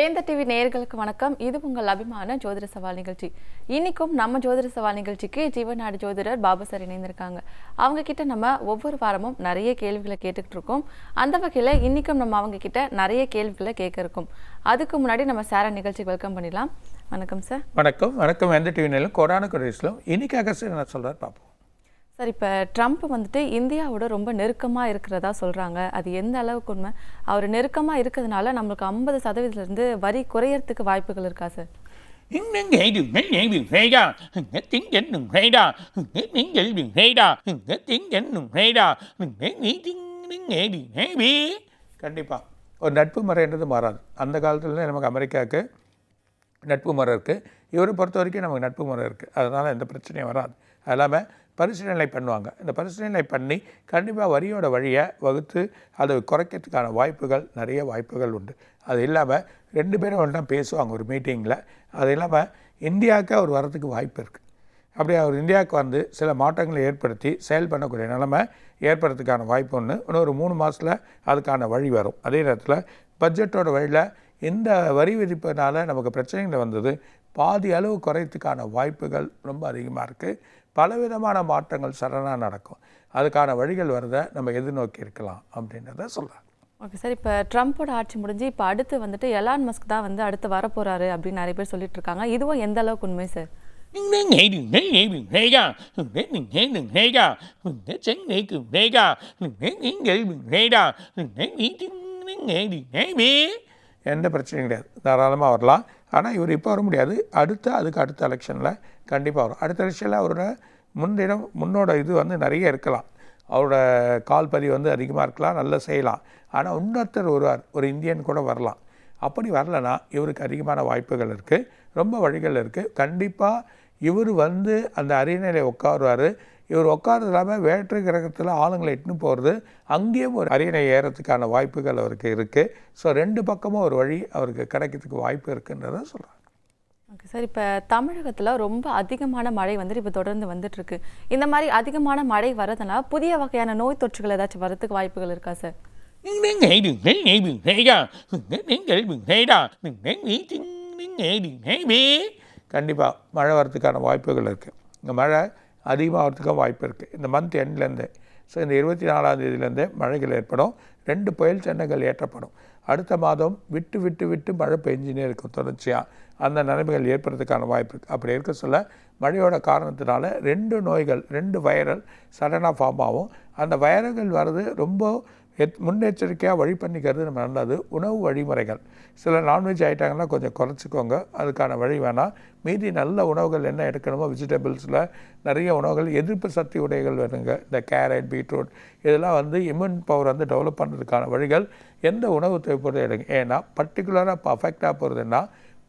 வேந்த TV நேயர்களுக்கு வணக்கம். இது உங்கள் அபிமான ஜோதிட சவால் நிகழ்ச்சி. இன்னைக்கும் நம்ம ஜோதிட சவால் நிகழ்ச்சிக்கு ஜீவநாடு ஜோதிடர் பாபு சார் இணைந்திருக்காங்க. அவங்க கிட்ட நம்ம ஒவ்வொரு வாரமும் நிறைய கேள்விகளை கேட்டுக்கிட்டு இருக்கோம். அந்த வகையில் இன்னைக்கும் நம்ம அவங்க கிட்ட நிறைய கேள்விகளை கேட்க இருக்கோம். அதுக்கு முன்னாடி நம்ம சாரை நிகழ்ச்சிக்கு வெல்கம் பண்ணிடலாம். வணக்கம் சார். வணக்கம். வணக்கம். எந்த டிவி நேரம் கொரோனா குரேஸ்லும் இன்னைக்கு சார் நான் சொல்கிறார் பார்ப்போம் சார் இப்போ ட்ரம்ப் வந்துட்டு இந்தியாவோட ரொம்ப நெருக்கமாக இருக்கிறதா சொல்கிறாங்க அது எந்த அளவுக்கு உண்மை? அவர் நெருக்கமாக இருக்கிறதுனால நம்மளுக்கு ஐம்பது சதவீதத்துலேருந்து வரி குறையறதுக்கு வாய்ப்புகள் இருக்கா சார்? கண்டிப்பாக ஒரு நட்பு முறைன்றது மாறாது. அந்த காலத்துல நமக்கு அமெரிக்காவுக்கு நட்பு முறை இருக்குது இவரை பொறுத்த வரைக்கும் நமக்கு நட்பு முறை இருக்குது அதனால் எந்த பிரச்சனையும் வராது. அது இல்லாமல் பரிசீலனை பண்ணுவாங்க. இந்த பரிசீலனை பண்ணி கண்டிப்பாக வரியோட வழியை வகுத்து அதை குறைக்கிறதுக்கான வாய்ப்புகள் நிறைய வாய்ப்புகள் உண்டு. அது இல்லாமல் ரெண்டு பேரும் ஒன்றா பேசுவாங்க ஒரு மீட்டிங்கில் அது இல்லாமல் இந்தியாவுக்கு அவர் வரத்துக்கு வாய்ப்பு இருக்குது அப்படி அவர் இந்தியாவுக்கு வந்து சில மாற்றங்களை ஏற்படுத்தி செயல் பண்ணக்கூடிய நிலைமை ஏற்படுறதுக்கான வாய்ப்பு ஒன்று இன்னும் ஒரு மூணு மாதத்தில் அதுக்கான வழி வரும். அதே நேரத்தில் பட்ஜெட்டோட வழியில் இந்த வரி விதிப்பினால் நமக்கு பிரச்சனைகள் வந்தது. பாதி அளவு குறையத்துக்கான வாய்ப்புகள் ரொம்ப அதிகமாக இருக்குது பலவிதமான மாற்றங்கள் சடனாக நடக்கும். அதுக்கான வழிகள் வரதை நம்ம எதிர்நோக்கி இருக்கலாம் அப்படின்றத சொல்கிறேன் ஓகே சார். இப்போ ட்ரம்ப்போட ஆட்சி முடிஞ்சு இப்போ அடுத்து வந்துட்டு எலான் மஸ்க் தான் வந்து அடுத்து வரப்போறாரு அப்படின்னு நிறைய பேர் சொல்லிட்டு இருக்காங்க இதுவும் எந்த அளவுக்கு உண்மை சார். எந்த பிரச்சனையும் கிடையாது. தாராளமாக வரலாம். ஆனால் இவர் இப்போ வர முடியாது. அடுத்த அதுக்கு அடுத்த எலெக்ஷனில் கண்டிப்பாக வரும். அடுத்த எலெக்ஷனில் அவரோட முன்னிடம் முன்னோட இது வந்து நிறைய இருக்கலாம். அவரோட கால் பதிவு வந்து அதிகமாக இருக்கலாம் நல்லா செய்யலாம். ஆனால் இன்னொருத்தர் வருவார் ஒரு இந்தியன் கூட வரலாம். அப்படி வரலனா இவருக்கு அதிகமான வாய்ப்புகள் இருக்குது ரொம்ப வழிகள் இருக்குது கண்டிப்பாக இவர் வந்து அந்த அரியணையில் உட்காருவார். இவர் உட்கார்றது இல்லாமல் வேற்று கிரகத்தில் ஆளுங்களை இட்டுன்னு போகிறது அங்கேயும் ஒரு அரியணை ஏறத்துக்கான வாய்ப்புகள் அவருக்கு இருக்குது ஸோ ரெண்டு பக்கமும் ஒரு வழி அவருக்கு கிடைக்கிறதுக்கு வாய்ப்பு இருக்குன்றதை சொல்கிறாங்க ஓகே சார். இப்போ தமிழகத்தில் ரொம்ப அதிகமான மழை வந்துட்டு இப்போ தொடர்ந்து வந்துட்டுருக்கு. இந்த மாதிரி அதிகமான மழை வரதுனால புதிய வகையான நோய் தொற்றுகள் ஏதாச்சும் வரதுக்கு வாய்ப்புகள் இருக்கா சார்? கண்டிப்பாக மழை வரத்துக்கான வாய்ப்புகள் இருக்குது இந்த மழை அதிகமாகிறதுக்கும் வாய்ப்பு இருக்குது இந்த மந்த் எண்ட்லேருந்து ஸோ இந்த இருபத்தி நாலாம் தேதியிலேருந்தே மழைகள் ஏற்படும். ரெண்டு புயல் சின்னங்கள் ஏற்றப்படும். அடுத்த மாதம் விட்டு விட்டு விட்டு மழை பெஞ்சினே இருக்கும் தொடர்ச்சியாக அந்த நிலைமைகள் ஏற்படுறதுக்கான வாய்ப்பு இருக்குது அப்படி இருக்க சொல்ல மழையோட காரணத்தினால ரெண்டு நோய்கள் ரெண்டு வைரல் சடனாக ஃபார்ம் ஆகும். அந்த வைரல்கள் வர்றது ரொம்ப எத் முன்னெச்சரிக்கையாக வழி பண்ணிக்கிறது நம்ம நல்லது. உணவு வழிமுறைகள். சில நான்வெஜ் ஐட்டங்கள்லாம் கொஞ்சம் குறைச்சிக்கோங்க. அதுக்கான வழி வேணாம் மீதி நல்ல உணவுகள் என்ன எடுக்கணுமோ வெஜிடபிள்ஸில் நிறைய உணவுகள் எதிர்ப்பு சக்தி உடைகள் வேணுங்க. இந்த கேரட் பீட்ரூட் இதெல்லாம் வந்து இம்யூன் பவர் வந்து டெவலப் பண்ணுறதுக்கான வழிகள். எந்த உணவு தேவைப்படுறது எடுங்க. ஏன்னா பர்டிகுலராக இப்போ அஃபெக்டாக போகிறதுன்னா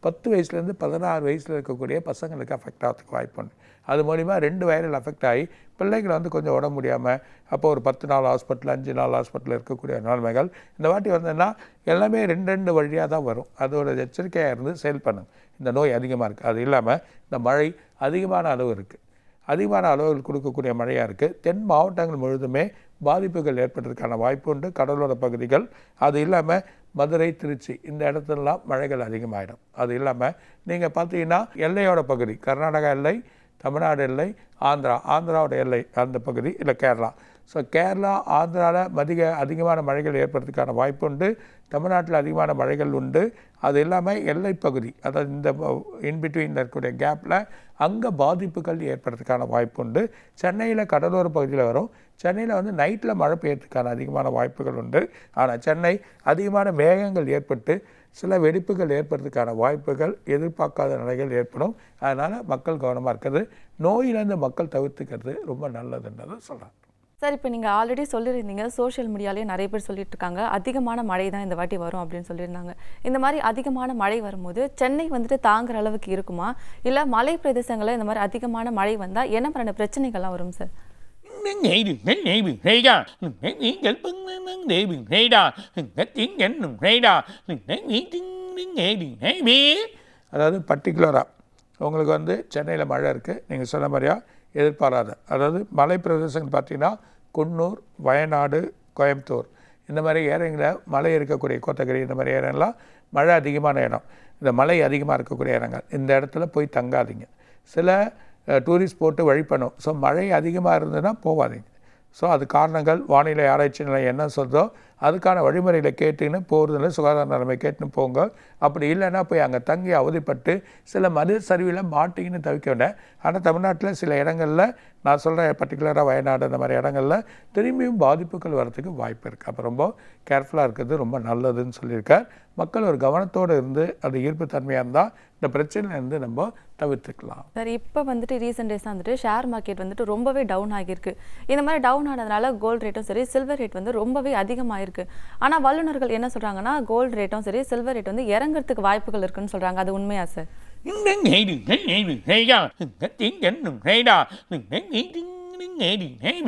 பத்து வயசுலேருந்து பதினாறு வயசில் இருக்கக்கூடிய பசங்களுக்கு அஃபெக்ட் ஆகிறதுக்கு வாய்ப்பு உண்டு அது மூலிமா ரெண்டு வைரல் அஃபெக்ட் ஆகி பிள்ளைகளை வந்து கொஞ்சம் உடம்பு முடியாமல் அப்போ ஒரு பத்து நாள் ஹாஸ்பிட்டல் அஞ்சு நாள் ஹாஸ்பிட்டலில் இருக்கக்கூடிய நிலைமைகள் இந்த வாட்டி வந்ததுன்னா எல்லாமே ரெண்டு ரெண்டு வழியாக தான் வரும். அதோட எச்சரிக்கையாக இருந்து செயல் பண்ணுங்க இந்த நோய் அதிகமாக இருக்குது அது இல்லாமல் இந்த மழை அதிகமான அளவு இருக்குது அதிகமான அளவுகள் கொடுக்கக்கூடிய மழையாக இருக்குது தென் மாவட்டங்கள் முழுதுமே பாதிப்புகள் ஏற்படுறதுக்கான வாய்ப்பு உண்டு. கடலோர பகுதிகள் அது இல்லாமல் மதுரை திருச்சி இந்த இடத்துலலாம் மழைகள் அதிகமாகிடும் அது இல்லாமல் நீங்கள் பார்த்தீங்கன்னா எல்லையோட பகுதி கர்நாடகா எல்லை தமிழ்நாடு எல்லை ஆந்திரா. ஆந்திராவோட எல்லை அந்த பகுதி இல்லை கேரளா. ஸோ கேரளா ஆந்திராவில் அதிக அதிகமான மழைகள் ஏற்படுறதுக்கான வாய்ப்பு உண்டு. தமிழ்நாட்டில் அதிகமான மழைகள் உண்டு. அது இல்லாமல் எல்லைப்பகுதி அதாவது இந்த இன்பிட்வீனில் இருக்கக்கூடிய கேப்பில் அங்கே பாதிப்புகள் ஏற்படுறதுக்கான வாய்ப்பு உண்டு. சென்னையில் கடலோர பகுதியில் வரும். சென்னையில் வந்து நைட்டில் மழை பெய்யறதுக்கான அதிகமான வாய்ப்புகள் உண்டு. ஆனால் சென்னை அதிகமான மேகங்கள் ஏற்பட்டு சில வெடிப்புகள் ஏற்படுறதுக்கான வாய்ப்புகள் எதிர்பார்க்காத நிலைகள் ஏற்படும். அதனால் மக்கள் கவனமாக இருக்கிறது. நோயிலேருந்து மக்கள் தவிர்த்துக்கிறது ரொம்ப நல்லதுன்றதை சொல்கிறேன் சார் இப்போ நீங்கள் ஆல்ரெடி சொல்லியிருந்தீங்க. சோஷியல் மீடியாலேயே நிறைய பேர் சொல்லிட்டு இருக்காங்க அதிகமான மழை தான் இந்த வாட்டி வரும் அப்படின்னு சொல்லியிருந்தாங்க. இந்த மாதிரி அதிகமான மழை வரும்போது சென்னை வந்துட்டு தாங்குற அளவுக்கு இருக்குமா? இல்லை மலை பிரதேசங்களில் இந்த மாதிரி அதிகமான மழை வந்தால் என்ன மாதிரியான பிரச்சனைகள்லாம் வரும் sir? Những ngày đường đến ngày đường rây ra, nghe nghĩ ngày bưng lên đến ngày đường rây ra, nghe tiếng đường ra, nghĩ tiếng đường அதாவது பர்டிகுலராக உங்களுக்கு வந்து சென்னையில் மழை இருக்குது நீங்கள் சொன்ன மாதிரியா எதிர்பாராத. அதாவது மலை பிரதேசங்கள் பார்த்தீங்கன்னா குன்னூர் வயநாடு கோயம்புத்தூர். இந்த மாதிரி ஏரியாங்களில் மலை இருக்கக்கூடிய கோத்தகிரி இந்த மாதிரி ஏரியாலாம் மழை அதிகமான இடம். இந்த மலை அதிகமாக இருக்கக்கூடிய இடங்கள். இந்த இடத்துல போய் தங்காதீங்க. சில டூரிஸ்ட் போட்டு வழி பண்ணும் ஸோ மழை அதிகமாக இருந்ததுன்னா போகாதீங்க ஸோ அது காரணங்கள் வானிலை ஆராய்ச்சி நிலையம் என்ன சொல்றதோ அதுக்கான வழிமுறைகளை கேட்டுன்னு போகிறதுல சுகாதார நிலைமை கேட்டுன்னு போங்க. அப்படி இல்லைன்னா போய் அங்கே தங்கி அவதிப்பட்டு சில மது சரிவில் மாட்டிங்கன்னு தவிக்க வேண்டாம். ஆனால் தமிழ்நாட்டில் சில இடங்களில் நான் சொல்கிறேன் பர்டிகுலராக வயநாடு அந்த மாதிரி இடங்களில் திரும்பியும் பாதிப்புகள் வரத்துக்கு வாய்ப்பு இருக்குது அப்போ ரொம்ப கேர்ஃபுல்லாக இருக்கிறது ரொம்ப நல்லதுன்னு சொல்லியிருக்கார். மக்கள் ஒரு கவனத்தோடு இருந்து அது ஈர்ப்பு தன்மையாக இருந்தால் இந்த பிரச்சனையிலேருந்து நம்ம தவிர்த்துக்கலாம். சார் இப்போ வந்துட்டு ரீசெண்ட் டேஸ் வந்துட்டு ஷேர் மார்க்கெட் வந்துட்டு ரொம்பவே டவுன் ஆகியிருக்கு. இந்த மாதிரி டவுன் ஆனதுனால கோல்டு ரேட்டும் சரி சில்வர் ரேட் வந்து ரொம்பவே அதிகமாகிருக்கு ஆனால் வல்லுநர்கள் என்ன சொல்கிறாங்கன்னா கோல்டு ரேட்டும் சரி சில்வர் ரேட் வந்து இறங்குறதுக்கு வாய்ப்புகள் இருக்குன்னு சொல்கிறாங்க அது உண்மையா சார் இந்த நேடு நேடு நேடா இந்த திங்கன்னு நேடா நேடு நேடு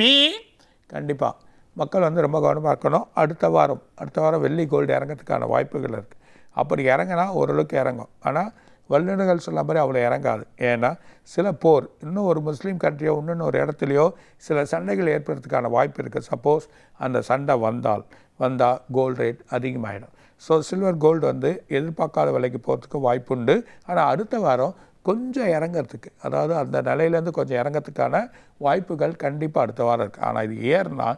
கண்டிப்பாக மக்கள் வந்து ரொம்ப கவனமாக இருக்கணும். அடுத்த வாரம் அடுத்த வாரம் வெள்ளி கோல்டு இறங்கிறதுக்கான வாய்ப்புகள் இருக்குது அப்படி இறங்கினா ஓரளவுக்கு இறங்கும். ஆனால் வல்லுநர்கள் சொன்ன மாதிரி அவ்வளோ இறங்காது. ஏன்னா சில போர் இன்னும் ஒரு முஸ்லீம் கண்ட்ரியோ இன்னொன்று ஒரு இடத்துலையோ சில சண்டைகள் ஏற்படுறதுக்கான வாய்ப்பு இருக்குது சப்போஸ் அந்த சண்டை வந்தால் வந்தால் கோல்டு ரேட் அதிகமாகிடும் ஸோ சில்வர் கோல்டு வந்து எதிர்பார்க்காத விலைக்கு போகிறதுக்கு வாய்ப்புண்டு. ஆனால் அடுத்த வாரம் கொஞ்சம் இறங்கிறதுக்கு அதாவது அந்த நிலையிலேருந்து கொஞ்சம் இறங்கிறதுக்கான வாய்ப்புகள் கண்டிப்பாக அடுத்த வாரம் இருக்குது ஆனால் இது ஏறுனா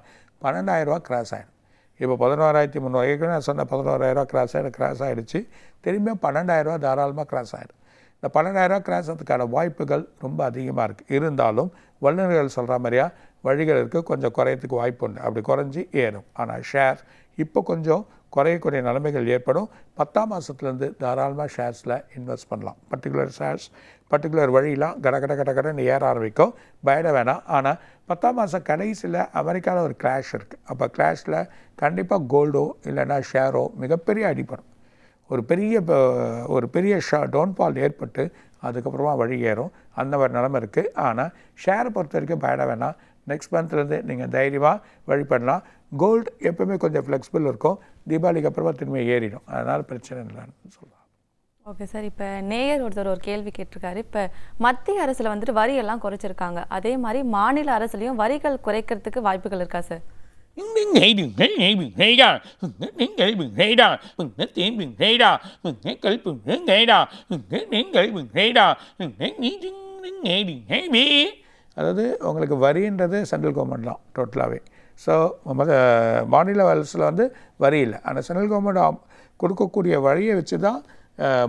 பன்னெண்டாயிரரூவா கிராஸ் ஆகிடும் இப்போ பதினோராயிரத்தி முந்நூறு ஏற்கனவே நான் சொன்ன பதினோராயிரரூவா கிராஸ் ஆகிடும் கிராஸ் ஆகிடுச்சு திரும்பியும் பன்னெண்டாயிரரூவா தாராளமாக கிராஸ் ஆகிடும் இந்த பன்னெண்டாயிரரூவா கிராஸ் ஆகிறதுக்கான வாய்ப்புகள் ரொம்ப அதிகமாக இருக்குது இருந்தாலும் வல்லுநர்கள் சொல்கிற மாதிரியா வழிகள் இருக்குது கொஞ்சம் குறையத்துக்கு வாய்ப்பு உண்டு அப்படி குறைஞ்சி ஏறும். ஆனால் ஷேர் இப்போ கொஞ்சம் குறையக்கூடிய நிலைமைகள் ஏற்படும். பத்தாம் மாதத்துலேருந்து தாராளமாக ஷேர்ஸில் இன்வெஸ்ட் பண்ணலாம். பர்டிகுலர் ஷேர்ஸ் பர்டிகுலர் வழியெலாம் கட கட கட கடன்னு ஏற ஆரம்பிக்கும். பயட வேணாம். ஆனால் பத்தாம் மாதம் கடைசியில் அமெரிக்காவில் ஒரு கிளாஷ் இருக்குது அப்போ கிளாஷில் கண்டிப்பாக கோல்டோ இல்லைன்னா ஷேரோ மிகப்பெரிய அடிப்படும் ஒரு பெரிய ப- ஒரு பெரிய ஷா டவுன்ஃபால் ஏற்பட்டு அதுக்கப்புறமா வழி ஏறும். அந்த மாதிரி நிலமை இருக்குது ஆனால் ஷேரை பொறுத்த வரைக்கும் பயட வேணாம். நெக்ஸ்ட் மந்த்லேருந்து நீங்கள் தைரியமாக வழி பண்ணலாம் கோல்டு எப்பவுமே கொஞ்சம் ஃப்ளெக்சிபிள் இருக்கும். தீபாவளிக்கு அப்புறமா திரும்பி ஏறிடும். அதனால் பிரச்சனை இல்லைன்னு சொல்லலாம் ஓகே சார். இப்போ நேயர் ஒருத்தர் ஒரு கேள்வி கேட்டிருக்காரு. இப்போ மத்திய அரசில் வந்துட்டு வரி எல்லாம் குறைச்சிருக்காங்க. அதே மாதிரி மாநில அரசுலையும் வரிகள் குறைக்கிறதுக்கு வாய்ப்புகள் இருக்கா சார்? அதாவது உங்களுக்கு வரின்றது சென்ட்ரல் கவர்மெண்ட் தான் டோட்டலாகவே ஸோ மாநில அரசில் வந்து வரி இல்லை. ஆனால் சென்ட்ரல் கவர்மெண்ட் கொடுக்கக்கூடிய வழியை வச்சு தான்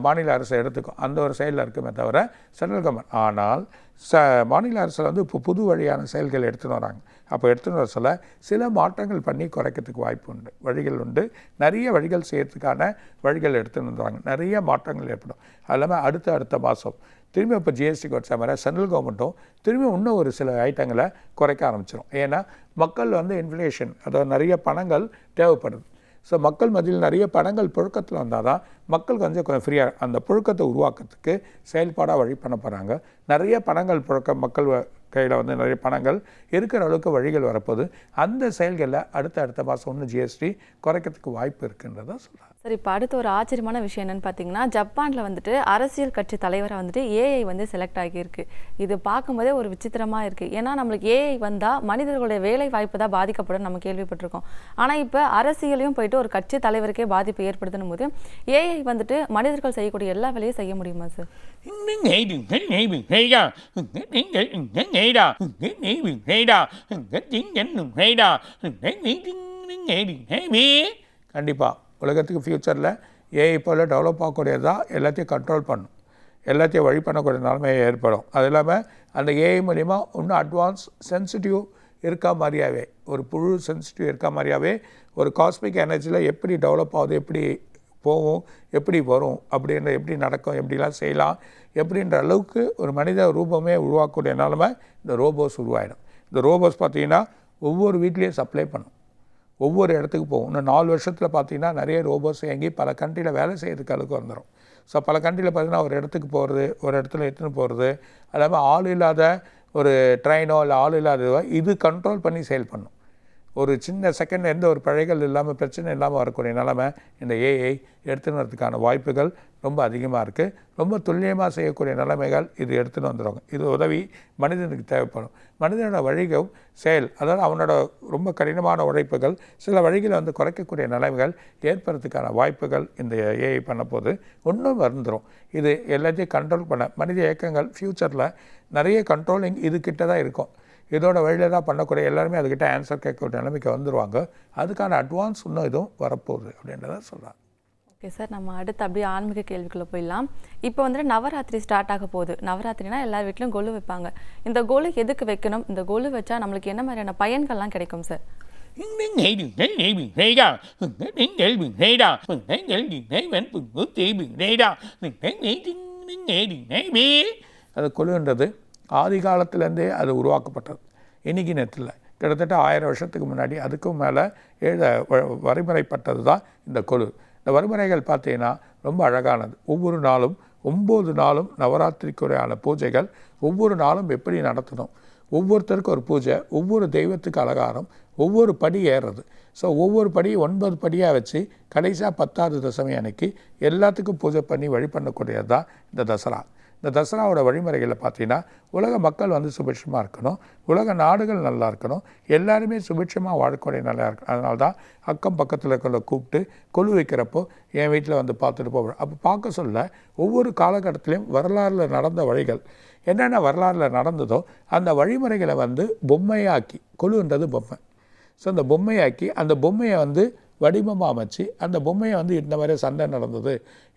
மாநில அரசு எடுத்துக்கும். அந்த ஒரு செயலில் இருக்குமே தவிர சென்ட்ரல் கவர்மெண்ட் ஆனால் ச மாநில அரசில் வந்து இப்போ புது வழியான செயல்கள் எடுத்துன்னு வராங்க. அப்போ எடுத்துன்னு வர சொல்ல சில மாற்றங்கள் பண்ணி குறைக்கிறதுக்கு வாய்ப்பு உண்டு. வழிகள் உண்டு. நிறைய வழிகள் செய்யறதுக்கான வழிகள் எடுத்துன்னு வந்துடுவாங்க நிறைய மாற்றங்கள் ஏற்படும். அது இல்லாமல் அடுத்த அடுத்த மாதம் திரும்பி இப்போ ஜிஎஸ்டி குறைச்ச மாதிரி சென்ட்ரல் கவர்மெண்ட்டும் திரும்பி இன்னும் ஒரு சில ஐட்டங்களை குறைக்க ஆரம்பிச்சிடும் ஏன்னா மக்கள் வந்து இன்ஃப்ளேஷன் அதாவது நிறைய பணங்கள் தேவைப்படுது. ஸோ மக்கள் மத்தியில் நிறைய பணங்கள் புழக்கத்தில் வந்தால் தான் மக்கள் கொஞ்சம் கொஞ்சம் ஃப்ரீயாக அந்த புழக்கத்தை உருவாக்குறதுக்கு செயல்பாடாக வழி பண்ண போகிறாங்க நிறைய பணங்கள் புழக்க மக்கள் கையில் வந்து நிறைய பணங்கள் இருக்கிற அளவுக்கு வழிகள் வரப்போகுது அந்த செயல்களில் அடுத்த அடுத்த மாதம் ஒன்று ஜிஎஸ்டி குறைக்கிறதுக்கு வாய்ப்பு இருக்குன்றதை சொல்கிறாங்க சார் இப்போ அடுத்த ஒரு ஆச்சரியமான விஷயம் என்னன்னு பார்த்தீங்கன்னா ஜப்பானில் வந்துட்டு அரசியல் கட்சி தலைவராக வந்துட்டு ஏஐ வந்து செலக்ட் ஆகியிருக்கு இது பார்க்கும்போதே ஒரு விசித்திரமாக இருக்குது ஏன்னா நம்மளுக்கு ஏஐ வந்தால் மனிதர்களுடைய வேலை வாய்ப்பு தான் பாதிக்கப்படும் நம்ம கேள்விப்பட்டிருக்கோம் ஆனால் இப்போ அரசியலையும் போயிட்டு ஒரு கட்சி தலைவருக்கே பாதிப்பு ஏற்படுத்தும் போது ஏஐ வந்துட்டு மனிதர்கள் செய்யக்கூடிய எல்லா வேலையும் செய்ய முடியுமா சார் இந்த நேடு நேடு நேடா நீங்கள் நேடா நேடு நேடா திங்கன்னு நேடா நீதி நேடு நேடு கண்டிப்பாக உலகத்துக்கு ஃப்யூச்சரில் ஏஐ போல் டெவலப் ஆகக்கூடியதான் எல்லாத்தையும் கண்ட்ரோல் பண்ணும். எல்லாத்தையும் வழி பண்ணக்கூடிய நிலைமை ஏற்படும். அது இல்லாமல் அந்த ஏஐ மூலிமா இன்னும் அட்வான்ஸ் சென்சிட்டிவ் இருக்கா மாதிரியாவே ஒரு புழு சென்சிட்டிவ் இருக்கா மாதிரியாவே ஒரு காஸ்மிக் எனர்ஜியில் எப்படி டெவலப் ஆகுது எப்படி போகும் எப்படி வரும் அப்படின்ற எப்படி நடக்கும் எப்படிலாம் செய்யலாம் எப்படின்ற அளவுக்கு ஒரு மனித ரூபமே உருவாக்கக்கூடிய நிலமை இந்த ரோபோஸ் உருவாயிடும். இந்த ரோபோஸ் பார்த்தீங்கன்னா ஒவ்வொரு வீட்லேயும் சப்ளை பண்ணும். ஒவ்வொரு இடத்துக்கு போகும். இன்னும் நாலு வருஷத்தில் பார்த்தீங்கன்னா நிறைய ரோபோஸ் இயங்கி பல கண்ட்ரியில் வேலை செய்கிறதுக்கு அளவுக்கு வந்துடும் ஸோ பல கண்ட்ரியில் பார்த்தீங்கன்னா ஒரு இடத்துக்கு போகிறது ஒரு இடத்துல எடுத்துன்னு போகிறது அது இல்லாமல் ஆள் இல்லாத ஒரு ட்ரெயினோ இல்லை ஆள் இல்லாத இது கண்ட்ரோல் பண்ணி செயல் பண்ணும். ஒரு சின்ன செகண்ட் எந்த ஒரு பழைகள் இல்லாமல் பிரச்சனை இல்லாமல் வரக்கூடிய நிலமை இந்த ஏஐ எடுத்துன்னு வரதுக்கான வாய்ப்புகள் ரொம்ப அதிகமாக இருக்குது ரொம்ப துல்லியமாக செய்யக்கூடிய நிலைமைகள் இது எடுத்துன்னு வந்துடுவாங்க இது உதவி மனிதனுக்கு தேவைப்படும். மனிதனோட வழிகள் செயல் அதாவது அவனோட ரொம்ப கடினமான உழைப்புகள் சில வழிகளை வந்து குறைக்கக்கூடிய நிலைமைகள் ஏற்படுறதுக்கான வாய்ப்புகள் இந்த ஏஐ பண்ண போது ஒன்றும் வந்துடும் இது எல்லாத்தையும் கண்ட்ரோல் பண்ண மனித இயக்கங்கள் ஃப்யூச்சரில் நிறைய கண்ட்ரோலிங் இது தான் இருக்கும். இதோட வழியில் தான் பண்ணக்கூடிய எல்லாருமே அதுக்கிட்ட ஆன்சர் கேட்கக்கூடிய நிலைமைக்கு வந்துடுவாங்க அதுக்கான அட்வான்ஸ் இன்னும் இதுவும் வரப்போகுது அப்படின்றத சொல்கிறாங்க ஓகே சார் நம்ம அடுத்து அப்படியே ஆன்மீக கேள்விக்குள்ளே போயிடலாம். இப்போ வந்துட்டு நவராத்திரி ஸ்டார்ட் ஆக போகுது. நவராத்திரினா எல்லார் வீட்லையும் கொலு வைப்பாங்க. இந்த கொலு எதுக்கு வைக்கணும்? இந்த கொலு வச்சா நம்மளுக்கு என்ன மாதிரியான பயன்கள்லாம் கிடைக்கும் சார் அது கொலுன்றது ஆதி காலத்துலேருந்தே அது உருவாக்கப்பட்டது. இன்னைக்கு நேரத்தில் கிட்டத்தட்ட ஆயிரம் வருஷத்துக்கு முன்னாடி அதுக்கும் மேலே எழுத வ- வரைமுறைப்பட்டது தான் இந்த கொலு. இந்த வரைமுறைகள் பார்த்தீங்கன்னா ரொம்ப அழகானது. ஒவ்வொரு நாளும் ஒம்பது நாளும் நவராத்திரிக்குறையான பூஜைகள் ஒவ்வொரு நாளும் எப்படி நடத்தணும்? ஒவ்வொருத்தருக்கும் ஒரு பூஜை ஒவ்வொரு தெய்வத்துக்கு அலங்காரம் ஒவ்வொரு படி ஏறுறது. ஸோ ஒவ்வொரு படி ஒன்பது படியாக வச்சு கடைசியாக பத்தாவது தசமி அன்னைக்கு எல்லாத்துக்கும் பூஜை பண்ணி வழி பண்ணக்கூடியது தான் இந்த தசரா. இந்த தசராவோட வழிமுறைகளை பார்த்தீங்கன்னா உலக மக்கள் வந்து சுபிட்சமாக இருக்கணும். உலக நாடுகள் நல்லா இருக்கணும். எல்லாருமே சுபிட்சமாக வாழ்க்கை நல்லா இருக்கணும் அதனால தான் அக்கம் பக்கத்தில் இருக்கிற கூப்பிட்டு கொலு வைக்கிறப்போ என் வீட்டில் வந்து பார்த்துட்டு போவேன் அப்போ பார்க்க சொல்ல ஒவ்வொரு காலகட்டத்திலையும் வரலாறில் நடந்த வழிகள் என்னென்ன வரலாறில் நடந்ததோ அந்த வழிமுறைகளை வந்து பொம்மையாக்கி கொலுன்றது பொம்மை. ஸோ அந்த பொம்மையாக்கி அந்த பொம்மையை வந்து வடிவமாக அமைச்சு அந்த பொம்மையை வந்து இந்த மாதிரி சண்டை நடந்தது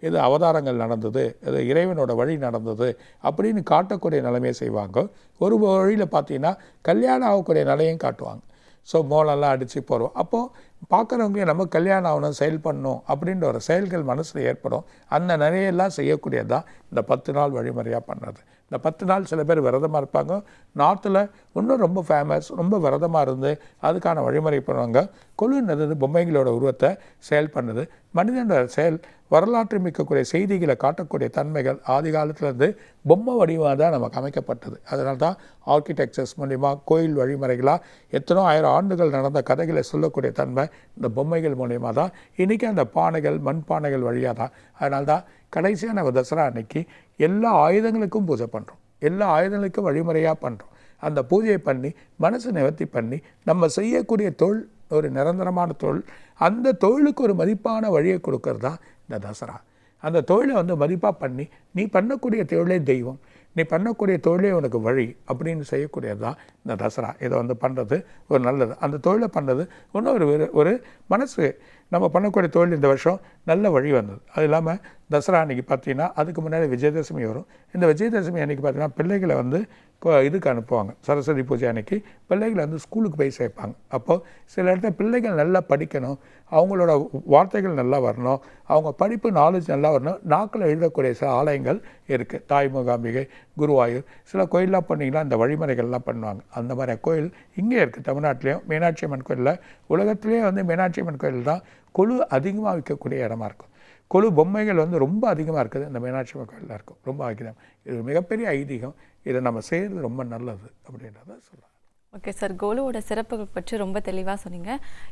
இது அவதாரங்கள் நடந்தது இது இறைவனோட வழி நடந்தது அப்படின்னு காட்டக்கூடிய நிலைமையை செய்வாங்க. ஒரு வழியில் பார்த்தீங்கன்னா கல்யாணம் ஆகக்கூடிய நிலையும் காட்டுவாங்க. ஸோ மோளெல்லாம் அடித்து போகிறோம் அப்போது பார்க்குறவங்க நம்ம கல்யாணம் ஆகணும் செயல் பண்ணணும் அப்படின்ற ஒரு செயல்கள் மனசில் ஏற்படும். அந்த நிறையெல்லாம் செய்யக்கூடியது தான் இந்த பத்து நாள் வழிமுறையாக பண்ணது. இந்த பத்து நாள் சில பேர் விரதமாக இருப்பாங்க. நார்த்தில் இன்னும் ரொம்ப ஃபேமஸ் ரொம்ப விரதமாக இருந்து அதுக்கான வழிமுறை பண்ணுவாங்க. கொலுன்றது பொம்மைகளோட உருவத்தை செயல் பண்ணுது. மனிதனோட செயல் வரலாற்று மிக்கக்கூடிய செய்திகளை காட்டக்கூடிய தன்மைகள் ஆதி காலத்துலேருந்து பொம்மை வடிவமாக தான் நமக்கு அமைக்கப்பட்டது. அதனால தான் ஆர்கிடெக்சர்ஸ் மூலிமா கோயில் வழிமுறைகளாக எத்தனோ ஆயிரம் ஆண்டுகள் நடந்த கதைகளை சொல்லக்கூடிய தன்மை இந்த பொம்மைகள் மூலிமா தான். இன்றைக்கி அந்த பானைகள் மண் பானைகள் வழியாக தான். அதனால தான் கடைசியாக நம்ம தசரா அன்னைக்கு எல்லா ஆயுதங்களுக்கும் பூஜை பண்ணுறோம் எல்லா ஆயுதங்களுக்கும் வழிமுறையாக பண்ணுறோம் அந்த பூஜையை பண்ணி மனசு நிவர்த்தி பண்ணி நம்ம செய்யக்கூடிய தொழில் ஒரு நிரந்தரமான தொழில் அந்த தொழிலுக்கு ஒரு மதிப்பான வழியை கொடுக்கறது தான் இந்த தசரா. அந்த தொழிலை வந்து மதிப்பாக பண்ணி நீ பண்ணக்கூடிய தொழிலே தெய்வம் நீ பண்ணக்கூடிய தொழிலே உனக்கு வழி அப்படின்னு செய்யக்கூடியது தான் இந்த தசரா. இதை வந்து பண்ணுறது ஒரு நல்லது. அந்த தொழிலை பண்ணுறது இன்னொரு ஒரு ஒரு- மனசு நம்ம பண்ணக்கூடிய தொழில் இந்த வருஷம் நல்ல வழி வந்தது. அது இல்லாமல் தசரா அன்னைக்கு பார்த்தீங்கன்னா அதுக்கு முன்னாடி விஜயதசமி வரும். இந்த விஜயதசமி அன்றைக்கி பார்த்தீங்கன்னா பிள்ளைகளை வந்து இப்போ இதுக்கு அனுப்புவாங்க. சரஸ்வதி பூஜை அன்னைக்கு பிள்ளைகளை வந்து ஸ்கூலுக்கு போய் சேர்ப்பாங்க. அப்போது சில இடத்துல பிள்ளைகள் நல்லா படிக்கணும் அவங்களோட வார்த்தைகள் நல்லா வரணும் அவங்க படிப்பு நாலேஜ் நல்லா வரணும் நாக்கில் எழுதக்கூடிய சில ஆலயங்கள் இருக்குது தாய் மூகாம்பிகை குருவாயூர் சில கோயிலெலாம் பண்ணிங்கன்னா அந்த வழிமுறைகள்லாம் பண்ணுவாங்க. அந்த மாதிரி கோயில் இங்கே இருக்குது தமிழ்நாட்டிலையும். மீனாட்சி அம்மன் கோயிலில் உலகத்திலேயே வந்து மீனாட்சி அம்மன் கோயில் தான் குழு அதிகமாக விற்கக்கூடிய இடமா இருக்கும். கொலு பொம்மைகள் வந்து ரொம்ப அதிகமாக இருக்குது. இந்த மீனாட்சி கோயிலில் இருக்கும். ரொம்ப அதிகம். இது ஒரு மிகப்பெரிய ஐதீகம். இதை நம்ம செய்கிறது ரொம்ப நல்லது அப்படின்றத சொல்லலாம் ஓகே சார். கோலுவோட சிறப்புகள் பற்றி ரொம்ப தெளிவாக சொன்னீங்க.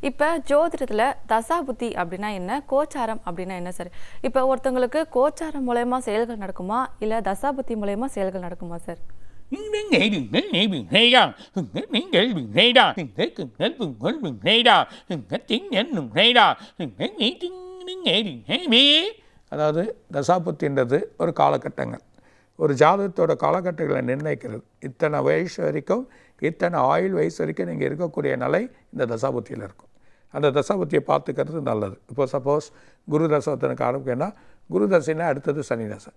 இப்போ ஜோதிடத்தில் தசாபுத்தி அப்படின்னா என்ன? கோச்சாரம் அப்படின்னா என்ன சார்? இப்போ ஒருத்தவங்களுக்கு கோச்சாரம் மூலயமா செயல்கள் நடக்குமா? இல்லை தசாபுத்தி மூலயமா செயல்கள் நடக்குமா சார்? அதாவது தசாபுத்தின்றது ஒரு காலகட்டங்கள். ஒரு ஜாதகத்தோட காலகட்டங்களை நிர்ணயிக்கிறது. இத்தனை வயசு வரைக்கும் இத்தனை ஆயுள் வயசு வரைக்கும் நீங்கள் இருக்கக்கூடிய நிலை இந்த தசாபுத்தியில் இருக்கும். அந்த தசாபுத்தியை பார்த்துக்கிறது நல்லது. இப்போ சப்போஸ் குரு தசை ஆரம்பிக்கணும்னா குரு தசைனா அடுத்தது சனி தசை.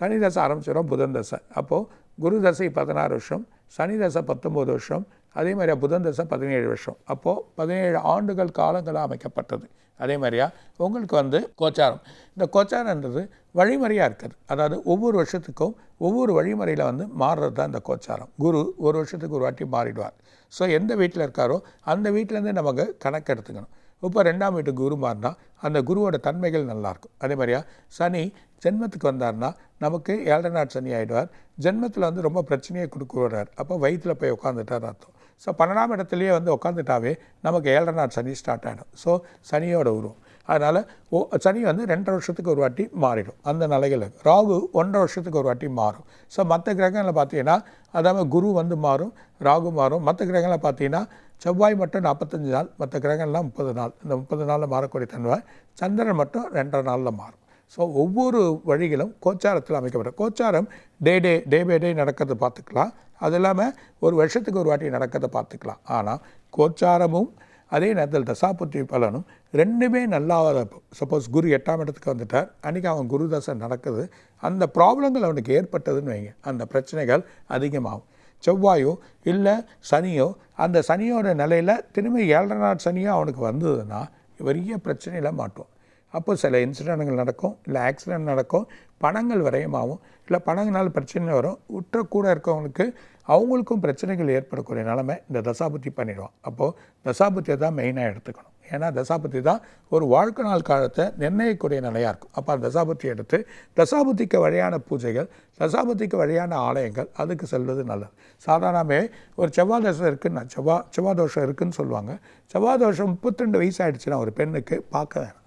சனி தசை ஆரம்பிச்சிடும் புதன் தசை. அப்போது குரு தசை பதினாறு வருஷம் சனி தசை பத்தொம்போது வருஷம் அதே மாதிரி புதன் தசை பதினேழு வருஷம். அப்போது பதினேழு ஆண்டுகள் காலங்களாக அமைக்கப்பட்டது. அதே மாதிரியா? உங்களுக்கு வந்து கோச்சாரம். இந்த கோச்சாரன்றது வழிமுறையாக இருக்குது அதாவது ஒவ்வொரு வருஷத்துக்கும் ஒவ்வொரு வழிமுறையில் வந்து மாறுறது தான் இந்த கோச்சாரம். குரு ஒரு வருஷத்துக்கு ஒரு வாட்டி மாறிடுவார். ஸோ எந்த வீட்டில் இருக்காரோ அந்த வீட்டிலேருந்து நமக்கு கணக்கு எடுத்துக்கணும். இப்போ ரெண்டாம் வீட்டு குரு மாறினா அந்த குருவோட தன்மைகள் நல்லாயிருக்கும். அதே மாதிரியா? சனி ஜென்மத்துக்கு வந்தார்னா நமக்கு ஏழரை நாட் சனி ஆகிடுவார் ஜென்மத்தில் வந்து ரொம்ப பிரச்சனையை கொடுக்க விடுறார். அப்போ வயிற்றில் போய் உட்காந்துட்டார் அர்த்தம். ஸோ பன்னெண்டாம் இடத்துலையே வந்து உட்காந்துட்டாவே நமக்கு ஏழரை நாள் சனி ஸ்டார்ட் ஆகிடும் ஸோ சனியோட உருவம். அதனால் ஓ சனி வந்து ரெண்டரை வருஷத்துக்கு ஒரு வாட்டி மாறிடும் அந்த நிலைகள் ராகு ஒன்றரை வருஷத்துக்கு ஒரு வாட்டி மாறும். ஸோ மற்ற கிரகங்களில் பார்த்தீங்கன்னா அதாவது குரு வந்து மாறும் ராகு மாறும். மற்ற கிரகங்களை பார்த்தீங்கன்னா செவ்வாய் மட்டும் நாற்பத்தஞ்சு நாள் மற்ற கிரகங்கள்லாம் முப்பது நாள். இந்த முப்பது நாளில் மாறக்கூடிய தன்மை சந்திரன் மட்டும் ரெண்டரை நாளில் மாறும். ஸோ ஒவ்வொரு வழிகளும் கோச்சாரத்தில் அமைக்கப்படும். கோச்சாரம் டே டே டே பை டே நடக்கிறத பார்த்துக்கலாம். அது இல்லாமல் ஒரு வருஷத்துக்கு ஒரு வாட்டி நடக்கிறத பார்த்துக்கலாம். ஆனால் கோச்சாரமும் அதே நேரத்தில் தசாபுத்தி பலனும் ரெண்டுமே நல்லா சப்போஸ் குரு எட்டாம் இடத்துக்கு வந்துட்டார். அன்றைக்கி அவன் குரு தசை நடக்குது. அந்த ப்ராப்ளங்கள் அவனுக்கு ஏற்பட்டதுன்னு வைங்க. அந்த பிரச்சனைகள் அதிகமாகும். செவ்வாயோ இல்லை சனியோ அந்த சனியோட நிலையில் திரும்ப ஏழரை நாள் சனியோ அவனுக்கு வந்ததுன்னா பெரிய பிரச்சனையில் மாட்டோம் அப்போ சில இன்சிடென்ட்கள் நடக்கும் இல்லை ஆக்சிடென்ட் நடக்கும் பணங்கள் விரயமாகும் இல்லை பணங்களால் பிரச்சனை வரும் உற்ற கூட இருக்கவங்களுக்கு அவங்களுக்கும் பிரச்சனைகள் ஏற்படக்கூடிய நிலைமை இந்த தசாபுத்தி பண்ணிடுவோம் அப்போது தசாபுத்தியை தான் மெயினாக எடுத்துக்கணும். ஏன்னா தசாபுத்தி தான் ஒரு வாழ்க்கை நாள் காலத்தை நிர்ணயிக்கக்கூடிய நிலையாக இருக்கும். அப்போ அந்த தசாபுத்தி எடுத்து தசாபுத்திக்கு வழியான பூஜைகள் தசாபுத்திக்கு வழியான ஆலயங்கள் அதுக்கு செல்வது நல்லது. சாதாரணமே ஒரு செவ்வாய் தோஷம் இருக்குன்னா செவ்வாய் செவ்வாய் தோஷம் இருக்குன்னு சொல்லுவாங்க. செவ்வாய் தோஷம் முப்பத்திரெண்டு வயசு ஆகிடுச்சுன்னா ஒரு பெண்ணுக்கு பார்க்க வேணாம்.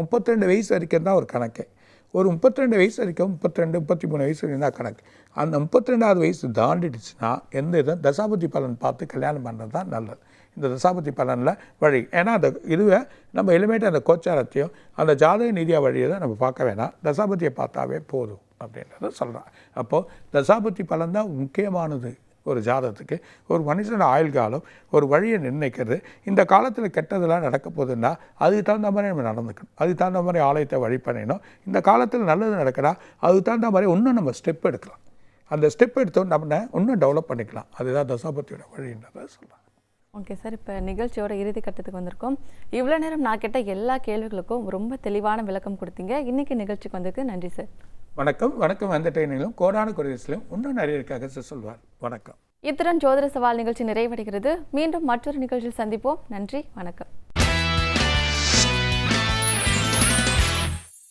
முப்பத்திரெண்டு வயசு வரைக்கும் தான் ஒரு கணக்கு. ஒரு முப்பத்திரெண்டு வயசு வரைக்கும் முப்பத்திரெண்டு முப்பத்தி மூணு வயசு வரைக்கும் தான் கணக்கு. அந்த முப்பத்திரெண்டாவது வயசு தாண்டிடுச்சுன்னா எந்த இதுவும் தசாபதி பலன் பார்த்து கல்யாணம் பண்ணுறது தான் நல்லது. இந்த தசாபதி பலனில் வழி. ஏன்னா அந்த இதுவை நம்ம எலிமேட் அந்த கோச்சாரத்தையும் அந்த ஜாதக நீதியாக வழியை தான் நம்ம பார்க்க வேணாம். தசாபதியை பார்த்தாவே போதும் அப்படின்றத சொல்கிறான் அப்போது தசாபதி பலன் தான் முக்கியமானது. ஒரு ஜாதகத்துக்கு ஒரு மனுஷனோட ஆயுள் காலம் ஒரு வழியை நிர்ணயிக்கிறது. இந்த காலத்தில் கெட்டதெல்லாம் நடக்க போகுதுன்னா அதுக்கு தகுந்த மாதிரி நம்ம நடந்துக்கணும். அதுக்கு தகுந்த மாதிரி ஆலயத்தை வழி பண்ணிடணும். இந்த காலத்தில் நல்லது நடக்கிறா அதுக்கு தகுந்த மாதிரி இன்னும் நம்ம ஸ்டெப் எடுக்கலாம். அந்த ஸ்டெப் எடுத்தோம் நம்ம இன்னும் டெவலப் பண்ணிக்கலாம். அதுதான் தசாபத்தியோட வழின்றதை சொல்லலாம் ஓகே சார் இப்போ நிகழ்ச்சியோட இறுதி கட்டத்துக்கு வந்திருக்கோம். இவ்வளோ நேரம் நான் கேட்ட எல்லா கேள்விகளுக்கும் ரொம்ப தெளிவான விளக்கம் கொடுத்தீங்க. இன்னைக்கு நிகழ்ச்சிக்கு வந்ததுக்கு நன்றி சார் வணக்கம். வணக்கம் வந்த ட்ரெயினிலும் கோடான குறைசிலும் இன்னும் நிறைய இருக்காக சொல்வார். வணக்கம். இத்துடன் ஜோதிட சவால் நிகழ்ச்சி நிறைவடைகிறது. மீண்டும் மற்றொரு நிகழ்ச்சியில் சந்திப்போம். நன்றி. வணக்கம்.